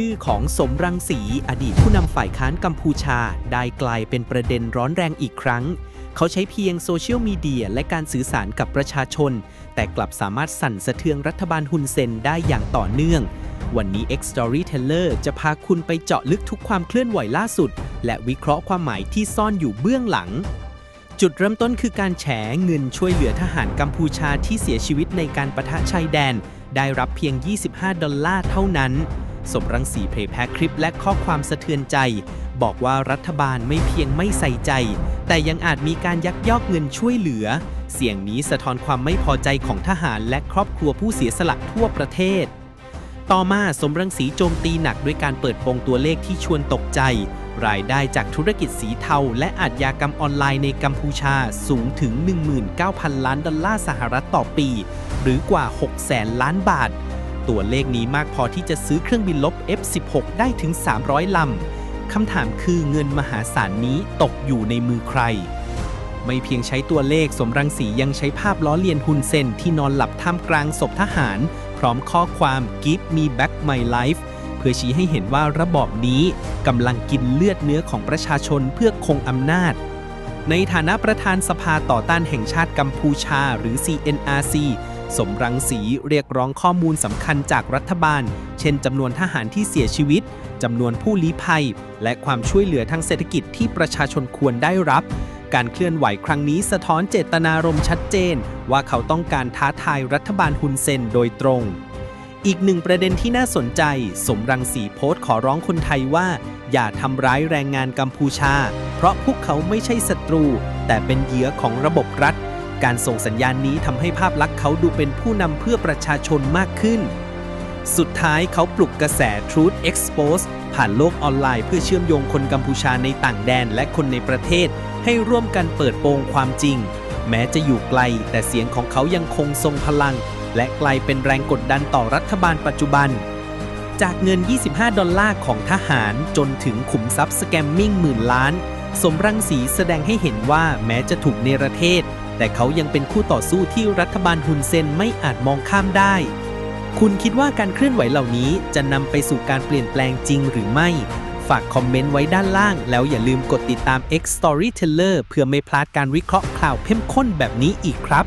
ชื่อของสมรังสีอดีตผู้นำฝ่ายค้านกัมพูชา ได้กลายเป็นประเด็นร้อนแรงอีกครั้ง เขาใช้เพียงโซเชียลมีเดียและการสื่อสารกับประชาชน แต่กลับสามารถสั่นสะเทือนรัฐบาลฮุนเซนได้อย่างต่อเนื่อง วันนี้ X Storyteller จะพาคุณไปเจาะลึกทุกความเคลื่อนไหวล่าสุด และวิเคราะห์ความหมายที่ซ่อนอยู่เบื้องหลัง จุดเริ่มต้นคือการแฉเงินช่วยเหลือทหารกัมพูชาที่เสียชีวิตในการประทะชายแดน ได้รับเพียง 25 ดอลลาร์เท่านั้น สมรังสีเผยแพร่คลิปและข้อความสะเทือนใจ บอกว่ารัฐบาลไม่เพียงไม่ใส่ใจ แต่ยังอาจมีการยักยอกเงินช่วยเหลือ เสียงนี้สะท้อนความไม่พอใจของทหารและครอบครัวผู้เสียสละทั่วประเทศ ต่อมาสมรังสีโจมตีหนักด้วยการเปิดโปงตัวเลขที่ชวนตกใจ รายได้จากธุรกิจสีเทา และอาชญากรรมออนไลน์ในกัมพูชาสูงถึง 19,000 ล้านดอลลาร์สหรัฐต่อปี หรือกว่า6แสนล้านบาท ตัวเลขนี้มากพอที่จะซื้อเครื่องบินลบ F-16 ได้ถึง 300 ลำ คำถามคือเงินมหาศาลนี้ตกอยู่ในมือใคร ไม่เพียงใช้ตัวเลขสมรังสียังใช้ภาพล้อเลียนฮุนเซนที่นอนหลับท่ามกลางศพทหาร พร้อมข้อความ Give me back my life เพื่อชี้ให้เห็นว่าระบอบนี้กำลังกินเลือดเนื้อของประชาชนเพื่อคงอำนาจ ในฐานะประธานสภาต่อต้านแห่งชาติกัมพูชาหรือ CNRC สมรังสีเรียกร้องข้อมูลสำคัญจากรัฐบาล เช่นจำนวนทหารที่เสียชีวิตจำนวนผู้ลี้ภัย และความช่วยเหลือทางเศรษฐกิจที่ประชาชนควรได้รับ การเคลื่อนไหวครั้งนี้สะท้อนเจตนารมณ์ชัดเจน ว่าเขาต้องการท้าทายรัฐบาลฮุนเซนโดยตรง อีกหนึ่งประเด็นที่น่าสนใจ สมรังสีโพสต์ขอร้องคนไทยว่า อย่าทำร้ายแรงงานกัมพูชา เพราะพวกเขาไม่ใช่ศัตรู แต่เป็นเหยื่อของระบบรัฐ การส่งสัญญาณนี้ทำให้ภาพลักษณ์เขาดูเป็นผู้นำเพื่อประชาชนมากขึ้น สุดท้ายเขาปลุกกระแส Truth Expose ผ่านโลกออนไลน์เพื่อเชื่อมโยงคนกัมพูชาในต่างแดนและคนในประเทศ ให้ร่วมกันเปิดโปงความจริง แม้จะอยู่ไกล แต่เสียงของเขายังคงทรงพลัง และกลายเป็นแรงกดดันต่อรัฐบาลปัจจุบัน จากเงิน 25 ดอลลาร์ของทหารจนถึงขุมทรัพย์สแกมมิ่งหมื่นล้าน สมรังสีแสดงให้เห็นว่าแม้จะถูกเนรเทศ แต่เขายังเป็นคู่ต่อสู้ที่รัฐบาลฮุนเซนไม่อาจมองข้ามได้ คุณคิดว่าการเคลื่อนไหวเหล่านี้จะนำไปสู่การเปลี่ยนแปลงจริงหรือไม่ ฝากคอมเมนต์ไว้ด้านล่าง แล้วอย่าลืมกดติดตาม X Storyteller เพื่อไม่พลาดการวิเคราะห์ข่าวเข้มข้นแบบนี้อีกครับ